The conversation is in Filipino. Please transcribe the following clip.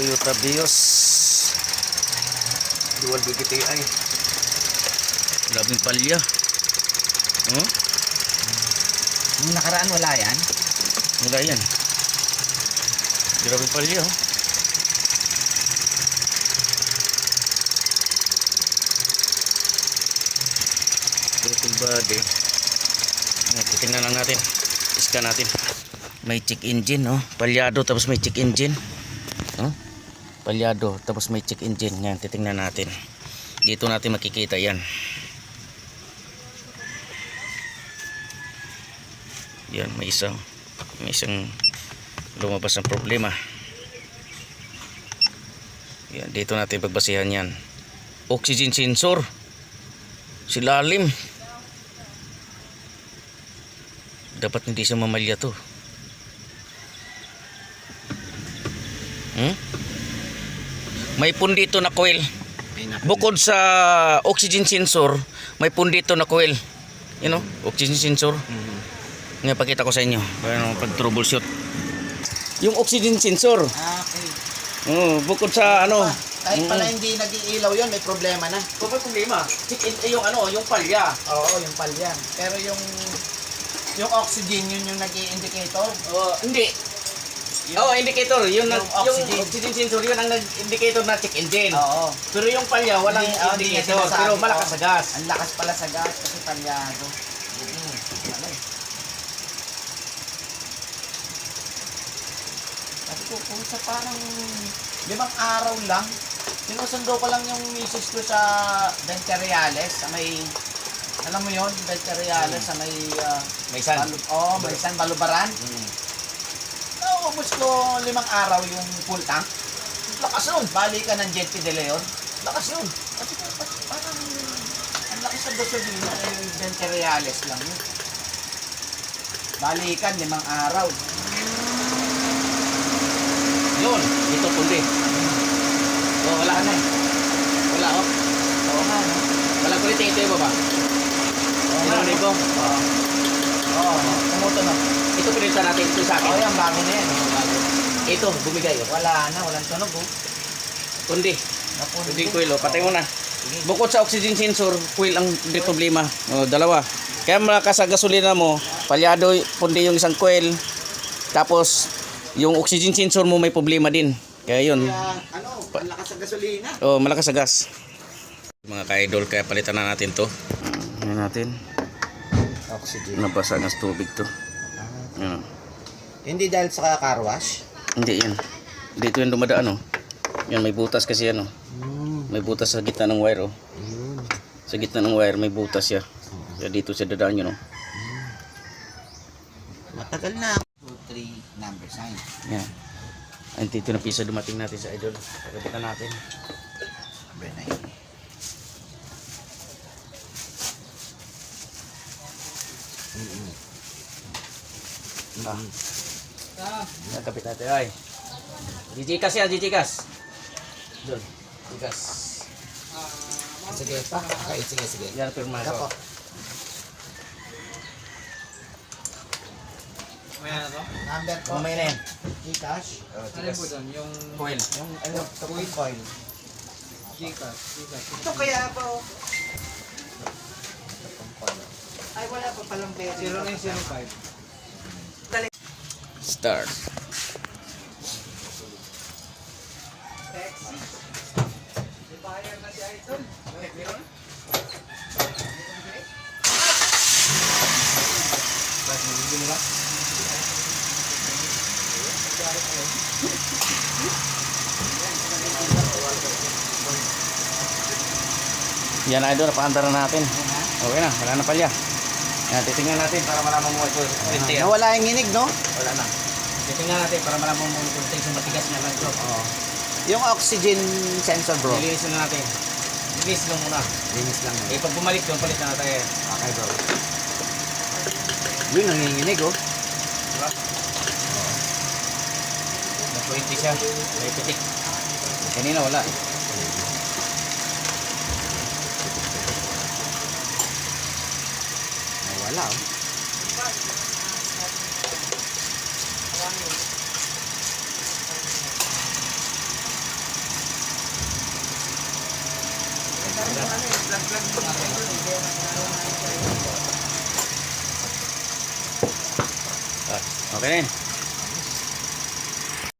Toyota Vios dual BBTI labing palya. Hmm? Nung nakaraan wala yan. wala yan. Grabing palya oh. total body. Ayan, titingnan lang natin. Iska natin. May check engine oh. Palyado tapos may check engine palyado tapos may check engine. Yan titingnan natin. Dito natin makikita yan. Yan may isang may isang lumabas ang problema. Yan dito natin pagbasihan yan. Oxygen sensor. Silalim dapat hindi siya mamalya to. Hmm? May pundito na coil bukod sa oxygen sensor may pundito na coil you know oxygen sensor. Ngayon pakita ko sa inyo. Paano pag troubleshoot yung oxygen sensor. Ah, okay. oh, bukod sa ano? Kahit pala hindi nag-iilaw yun, may problema na. kung may problema. Check in, eh, yung ano yung palya. Oo, yung palyan. Pero yung yung oxygen, yun yung nag-i-indicator. oh, hindi Oh, indicator, yun Yung yung, yung oxygen. oxygen sensor, yun ang nag-indicator na check engine. Oo. Pero yung palya, walang Hindi, ah, hindi niya indicator, sinasabi pero malakas sa gas. Ang lakas pala sa gas kasi palyado. Mm. Ano eh. Sabi ko, kung sa parang limang araw lang, sinusundo ko lang yung misis ko sa Venteriales, sa may, alam mo yon Venteriales, sa may, uh, May sun. Balu- oh, may San Balubaran. Mm. Naubos ko limang araw yung full tank. Lakas nun. Balikan ng Jet de Leon. Lakas yun. Kasi pa- pa- parang ang lakas sa gasolina eh, 20 reales lang yun. Balikan limang araw. Yun, ito pundi. Oh, wala ka na eh. Wala oh. Oo nga? Wala kulit ito yung baba. Oo nga, ko? Oo. Oo, no? tumutunog. Ito pinilitan natin ito sa Oo, akin. yan, bago na yan. Ito, bumigay oh. Wala na, walang tunog, oh. Napundi. Pundi coil oh. Patay mo na. Sige. Bukod sa oxygen sensor, coil ang di problema. Oh, dalawa. Kaya malakas sa gasolina mo, palyado pundi yung isang coil. Tapos yung oxygen sensor mo may problema din. Kaya yun. Kaya, ano, ang lakas sa gasolina. Oh, malakas sa gas. Mga ka-idol, kaya palitan na natin to. Yan natin. Oxygen. Nabasa ng tubig to. Yan. Hindi dahil sa car wash? Hindi yan. Dito yung dumadaan oh. Yan may butas kasi yan oh. Hmm. May butas sa gitna ng wire oh. Yun. Sa gitna ng wire may butas siya. Kaya dito siya dadaan yun oh. Matagal na. 2, 3, number sign. Yan. Ang dito na pisa dumating natin sa idol. Pagkabitan natin. Number 9. Ah. Yan kapit natin ay. Jijikas yan, jijikas. Doon. Jijikas. Sige pa. Okay, sige, sige. Yan pirma ko. Number ko. Mamaya na yan. Gcash. Oh, Ano po doon? Yung Coil. Yung ano, tukong coil. Gcash. Gcash. Ito kaya coil. Ay, wala pa palang bearing. 0905. Start. Yan idol, napaandar na natin. Okay na, wala na palya. Yan, titingnan natin para malaman mo ito. Ah, Nawala yung nginig, no? Wala na. Titingnan natin para malaman mo kung tension matigas niya lang ito. Oo. Yung oxygen sensor, bro. Nililisin na natin. Linis lang muna. Linis lang. Eh, pag bumalik doon, palit na natin. Okay, bro. Yun, nanginginig, oh. Nag-20 siya. May pitik. Kanina wala. wala oh. Okay na yun.